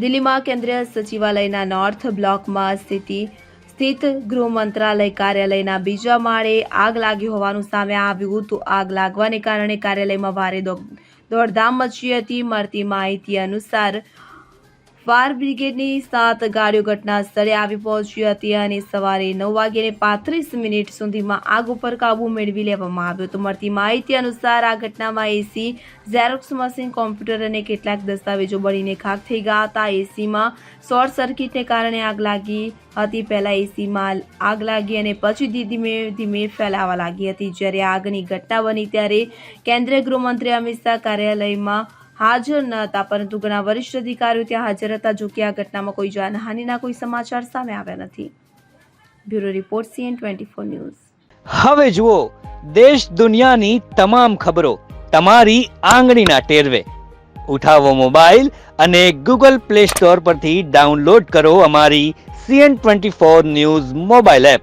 દિલ્હીમાં કેન્દ્રીય સચિવાલયના નોર્થ બ્લોકમાં સ્થિતિ સ્થિત ગૃહ મંત્રાલય કાર્યાલયના બીજા માળે આગ લાગી હોવાનું સામે આવ્યું તો આગ લાગવાને કારણે કાર્યાલયમાં ભારે દોડ- દોડધામ મચી હતી. મળતી માહિતી અનુસાર ફાયર બ્રિગેડની સાત ગાડીઓ ઘટના સ્થળે આવી પહોંચી હતી અને સવારે નવ વાગ્યાને પાંત્રીસ મિનિટ સુધીમાં આગ ઉપર કાબુ મેળવી લેવામાં આવ્યો તો મળતી માહિતી અનુસાર આ ઘટનામાં એસી ઝેરોક્સ મશીન કોમ્પ્યુટર અને કેટલાક દસ્તાવેજો બળીને ખાક થઈ ગયા હતા. એસીમાં શોર્ટ સર્કિટને કારણે આગ લાગી હતી. પહેલાં એસીમાં આગ લાગી અને પછી ધીમે ધીમે ફેલાવા લાગી હતી. જ્યારે આગની ઘટના બની ત્યારે કેન્દ્રીય ગૃહમંત્રી અમિત શાહ કાર્યાલયમાં હાજર ન હતા, પરંતુ ઘણા વરિષ્ઠ અધિકારીઓ ત્યાં હાજર હતા, જો કે આ ઘટનામાં કોઈ જાનહાનિના કોઈ સમાચાર સામે આવ્યા નથી. Bureau report CN twenty four news. હવે જુઓ, દેશ દુનિયાની તમામ ખબરો તમારી આંગળીના ટેરવે. ઉઠાવો મોબાઈલ અને ગૂગલ પ્લે સ્ટોર પરથી ડાઉનલોડ કરો અમારી CN twenty four news mobile app.